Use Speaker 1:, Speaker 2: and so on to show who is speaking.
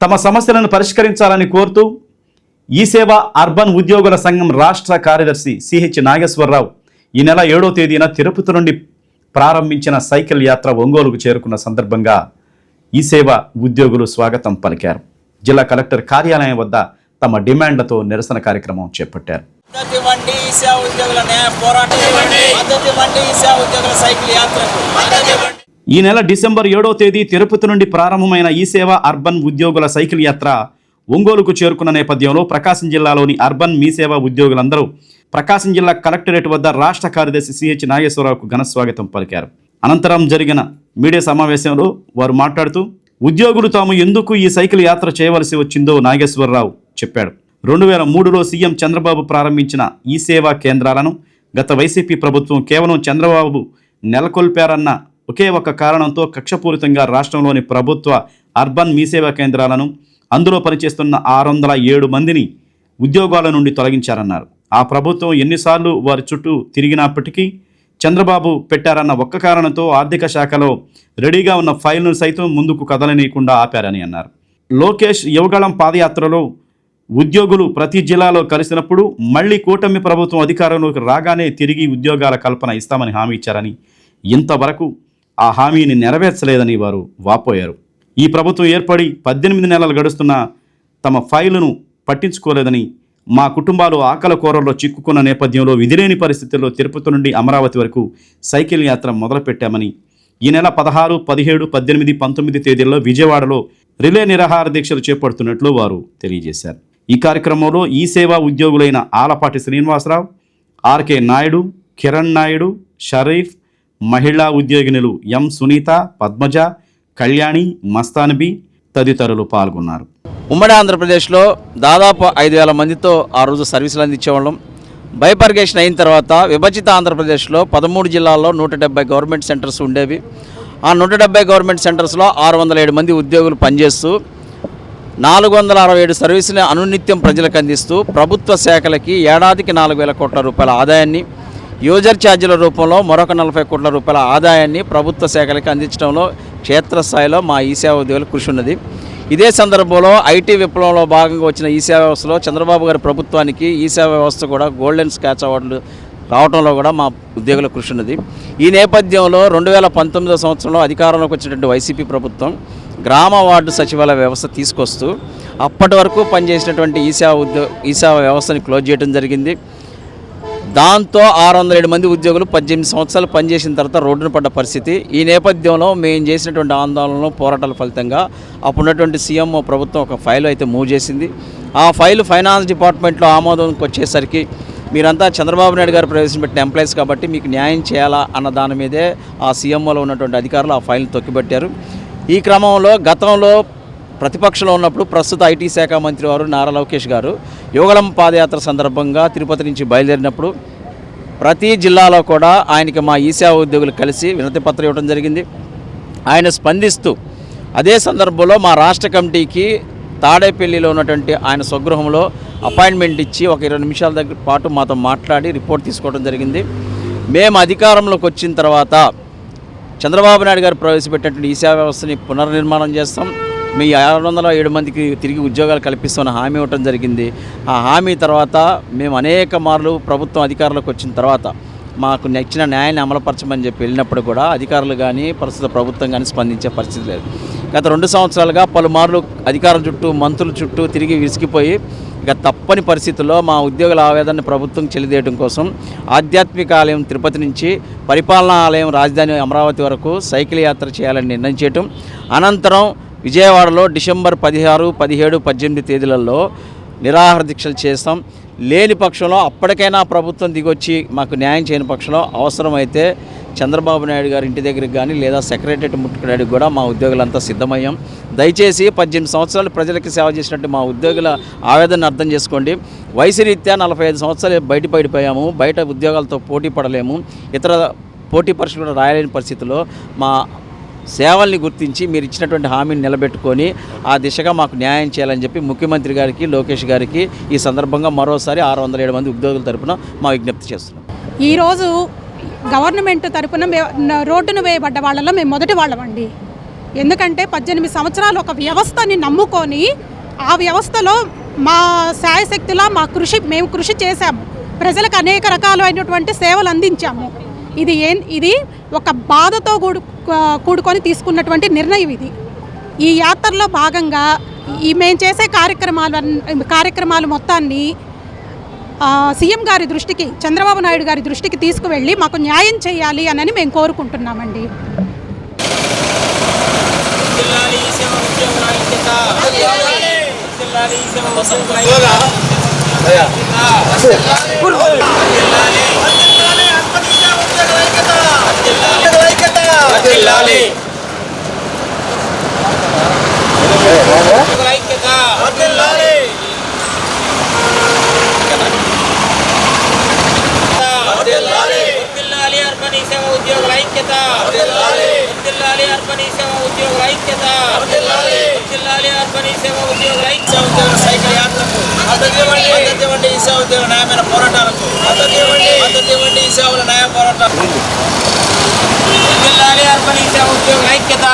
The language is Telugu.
Speaker 1: తమ సమస్యలను పరిష్కరించాలని కోరుతూ ఈ సేవ అర్బన్ ఉద్యోగుల సంఘం రాష్ట్ర కార్యదర్శి సిహెచ్ నాగేశ్వరరావు ఈ నెల ఏడో తేదీన తిరుపతి నుండి ప్రారంభించిన సైకిల్ యాత్ర ఒంగోలుకు చేరుకున్న సందర్భంగా ఈ సేవ ఉద్యోగులు స్వాగతం పలికారు. జిల్లా కలెక్టర్ కార్యాలయం వద్ద తమ డిమాండ్లతో నిరసన కార్యక్రమం చేపట్టారు.
Speaker 2: మద్దతు ఇవ్వండి ఈ సేవ ఉద్యోగుల న్యాయ పోరాటం మద్దతు ఇవ్వండి ఈ సేవ ఉద్యోగుల సైకిల్ యాత్రకు. మద్దతు ఇవ్వండి
Speaker 1: ఈ నెల డిసెంబర్ ఏడో తేదీ తిరుపతి నుండి ప్రారంభమైన ఈ సేవ అర్బన్ ఉద్యోగుల సైకిల్ యాత్ర ఒంగోలుకు చేరుకున్న నేపథ్యంలో ప్రకాశం జిల్లాలోని అర్బన్ మీ సేవ ఉద్యోగులందరూ ప్రకాశం జిల్లా కలెక్టరేట్ వద్ద రాష్ట్ర కార్యదర్శి సిహెచ్ నాగేశ్వరరావుకు ఘన స్వాగతం పలికారు. అనంతరం జరిగిన మీడియా సమావేశంలో వారు మాట్లాడుతూ ఉద్యోగులు తాము ఎందుకు ఈ సైకిల్ యాత్ర చేయవలసి వచ్చిందో నాగేశ్వరరావు చెప్పాడు. రెండు వేల మూడులో సీఎం చంద్రబాబు ప్రారంభించిన ఈ సేవా కేంద్రాలను గత వైసీపీ ప్రభుత్వం కేవలం చంద్రబాబు నెలకొల్పారన్న ఒకే ఒక కారణంతో కక్షపూరితంగా రాష్ట్రంలోని ప్రభుత్వ అర్బన్ మీసేవా కేంద్రాలను అందులో పనిచేస్తున్న ఆరు వందల ఏడు మందిని ఉద్యోగాల నుండి తొలగించారన్నారు. ఆ ప్రభుత్వం ఎన్నిసార్లు వారి చుట్టూ తిరిగినప్పటికీ చంద్రబాబు పెట్టారన్న ఒక్క కారణంతో ఆర్థిక శాఖలో రెడీగా ఉన్న ఫైల్ను సైతం ముందుకు కదలనీయకుండా ఆపారని అన్నారు. లోకేష్ యువగళం పాదయాత్రలో ఉద్యోగులు ప్రతి జిల్లాలో కలిసినప్పుడు మళ్ళీ కూటమి ప్రభుత్వం అధికారంలోకి రాగానే తిరిగి ఉద్యోగాల కల్పన ఇస్తామని హామీ ఇచ్చారని ఇంతవరకు ఆ హామీని నెరవేర్చలేదని వారు వాపోయారు. ఈ ప్రభుత్వం ఏర్పడి పద్దెనిమిది నెలలు గడుస్తున్న తమ ఫైలును పట్టించుకోలేదని మా కుటుంబాలు ఆకల కూరల్లో చిక్కుకున్న నేపథ్యంలో విధిలేని పరిస్థితుల్లో తిరుపతి నుండి అమరావతి వరకు సైకిల్ యాత్ర మొదలుపెట్టామని ఈ నెల పదహారు పదిహేడు పద్దెనిమిది పంతొమ్మిది తేదీల్లో విజయవాడలో రిలే నిరాహార దీక్షలు చేపడుతున్నట్లు వారు తెలియజేశారు. ఈ కార్యక్రమంలో ఈ సేవా ఉద్యోగులైన ఆలపాటి శ్రీనివాసరావు ఆర్కే నాయుడు కిరణ్ నాయుడు షరీఫ్ మహిళా ఉద్యోగినులు ఎం సునీత పద్మజ కళ్యాణి మస్తాన్బి తదితరులు పాల్గొన్నారు.
Speaker 2: ఉమ్మడి ఆంధ్రప్రదేశ్లో దాదాపు ఐదు వేల మందితో ఆ రోజు సర్వీసులు అందించేవాళ్ళం. బైపర్గేషన్ అయిన తర్వాత విభజిత ఆంధ్రప్రదేశ్లో పదమూడు జిల్లాల్లో నూట డెబ్బై గవర్నమెంట్ సెంటర్స్ ఉండేవి. ఆ నూట డెబ్బై గవర్నమెంట్ సెంటర్స్లో ఆరు వందల ఏడు మంది ఉద్యోగులు పనిచేస్తూ నాలుగు వందల అరవై ఏడు సర్వీసులు అనునిత్యం ప్రజలకు అందిస్తూ ప్రభుత్వ శాఖలకి ఏడాదికి నాలుగు వేల కోట్ల రూపాయల ఆదాయాన్ని యూజర్ ఛార్జీల రూపంలో మరొక నలభై కోట్ల రూపాయల ఆదాయాన్ని ప్రభుత్వ శాఖలకి అందించడంలో క్షేత్రస్థాయిలో మా ఈ సేవ ఉద్యోగులు కృషి ఉన్నది. ఇదే సందర్భంలో ఐటీ విప్లవంలో భాగంగా వచ్చిన ఈ సేవ వ్యవస్థలో చంద్రబాబు గారి ప్రభుత్వానికి ఈ సేవ వ్యవస్థ కూడా గోల్డెన్ స్కాచ్ అవార్డులు రావడంలో కూడా మా ఉద్యోగుల కృషి ఉన్నది. ఈ నేపథ్యంలో రెండు వేల పంతొమ్మిదో సంవత్సరంలో అధికారంలోకి వచ్చినటువంటి వైసీపీ ప్రభుత్వం గ్రామ వార్డు సచివాలయ వ్యవస్థ తీసుకొస్తూ అప్పటి వరకు పనిచేసినటువంటి ఈసేవ ఉద్యో ఈసేవ వ్యవస్థని క్లోజ్ చేయడం జరిగింది. దాంతో ఆరు వందల ఏడు మంది ఉద్యోగులు పద్దెనిమిది సంవత్సరాలు పనిచేసిన తర్వాత రోడ్డున పడ్డ పరిస్థితి. ఈ నేపథ్యంలో మేము చేసినటువంటి ఆందోళనలు పోరాటాల ఫలితంగా అప్పుడున్నటువంటి సీఎం ప్రభుత్వం ఒక ఫైల్ అయితే మూవ్ చేసింది. ఆ ఫైల్ ఫైనాన్స్ డిపార్ట్మెంట్లో ఆమోదంకి వచ్చేసరికి మీరంతా చంద్రబాబు నాయుడు గారు ప్రవేశపెట్టిన ఎంప్లాయీస్ కాబట్టి మీకు న్యాయం చేయాలా అన్న దాని మీదే ఆ సీఎంఓలో ఉన్నటువంటి అధికారులు ఆ ఫైల్ని తొక్కిపెట్టారు. ఈ క్రమంలో గతంలో ప్రతిపక్షంలో ఉన్నప్పుడు ప్రస్తుత ఐటీ శాఖ మంత్రి వారు నారా లోకేష్ గారు యువగలం పాదయాత్ర సందర్భంగా తిరుపతి నుంచి బయలుదేరినప్పుడు ప్రతి జిల్లాలో కూడా ఆయనకి మా ఈశా ఉద్యోగులు కలిసి వినతి పత్రం ఇవ్వడం జరిగింది. ఆయన స్పందిస్తూ అదే సందర్భంలో మా రాష్ట్ర కమిటీకి తాడేపల్లిలో ఉన్నటువంటి ఆయన స్వగృహంలో అపాయింట్మెంట్ ఇచ్చి ఒక ఇరవై నిమిషాల దగ్గర పాటు మాతో మాట్లాడి రిపోర్ట్ తీసుకోవడం జరిగింది. మేము అధికారంలోకి వచ్చిన తర్వాత చంద్రబాబు నాయుడు గారు ప్రవేశపెట్టినటువంటి ఈసా వ్యవస్థని పునర్నిర్మాణం చేస్తాం. మీ ఆరు వందల ఏడు మందికి తిరిగి ఉద్యోగాలు కల్పిస్తున్న హామీ ఇవ్వటం జరిగింది. ఆ హామీ తర్వాత మేము అనేక మార్లు ప్రభుత్వం అధికారంలోకి వచ్చిన తర్వాత మాకు నచ్చిన న్యాయాన్ని అమలుపరచమని చెప్పి వెళ్ళినప్పుడు కూడా అధికారులు కానీ ప్రస్తుత ప్రభుత్వం కానీ స్పందించే పరిస్థితి లేదు. గత రెండు సంవత్సరాలుగా పలుమార్లు అధికారుల చుట్టూ మంత్రుల చుట్టూ తిరిగి విసిగిపోయి ఇక తప్పని పరిస్థితుల్లో మా ఉద్యోగుల ఆవేదనని ప్రభుత్వం చెలిదేయడం కోసం ఆధ్యాత్మిక ఆలయం తిరుపతి నుంచి పరిపాలనా ఆలయం రాజధాని అమరావతి వరకు సైకిల్ యాత్ర చేయాలని నిర్ణయం చేయటం అనంతరం విజయవాడలో డిసెంబర్ పదిహారు పదిహేడు పద్దెనిమిది తేదీలలో నిరాహార దీక్షలు చేస్తాం. లేని పక్షంలో అప్పటికైనా ప్రభుత్వం దిగొచ్చి మాకు న్యాయం చేయని పక్షంలో అవసరమైతే చంద్రబాబు నాయుడు గారి ఇంటి దగ్గరికి కానీ లేదా సెక్రటరియట్ ముట్టుకోవడానికి కూడా మా ఉద్యోగులంతా సిద్ధమయ్యాం. దయచేసి పద్దెనిమిది సంవత్సరాలు ప్రజలకి సేవ చేసినట్టు మా ఉద్యోగుల ఆవేదన అర్థం చేసుకోండి. వయసు రీత్యా నలభై ఐదు సంవత్సరాలు బయట పడిపోయాము బయట ఉద్యోగాలతో పోటీ పడలేము ఇతర పోటీ పరీక్షలు కూడా రాయలేని పరిస్థితుల్లో మా సేవల్ని గుర్తించి మీరు ఇచ్చినటువంటి హామీని నిలబెట్టుకొని ఆ దిశగా మాకు న్యాయం చేయాలని చెప్పి ముఖ్యమంత్రి గారికి లోకేష్ గారికి ఈ సందర్భంగా మరోసారి ఆరు వందల ఏడు మంది ఉద్యోగుల తరపున మా విజ్ఞప్తి చేస్తున్నాం.
Speaker 3: ఈరోజు గవర్నమెంట్ తరపున మే- రోడ్డును వేయబడ్డ వాళ్ళలో మేము మొదటి వాళ్ళమండి. ఎందుకంటే పద్దెనిమిది సంవత్సరాలు ఒక వ్యవస్థని నమ్ముకొని ఆ వ్యవస్థలో మా శాయశక్తిలా మా కృషి మేము కృషి చేశాము. ప్రజలకు అనేక రకాలైనటువంటి సేవలు అందించాము. ఇది ఏం ఇది ఒక బాధతో కూడు కూడుకొని తీసుకున్నటువంటి నిర్ణయం ఇది. ఈ యాత్రలో భాగంగా ఈ మేము చేసే కార్యక్రమాలు కార్యక్రమాలు మొత్తాన్ని ఆ, సీఎం గారి దృష్టికి చంద్రబాబు నాయుడు గారి దృష్టికి తీసుకువెళ్ళి మాకు న్యాయం చేయాలి అని మేము కోరుకుంటున్నామండి.
Speaker 4: జిల్లాలి మద్దతివ్వండి ఈ సేవ న్యాయమైన పోరాటాలకు. మద్దతివ్వండి మద్దతివ్వండి ఈ సేవల న్యాయ పోరాటాలు అర్పణ ఈ సేవ ఉద్యోగుల ఐక్యత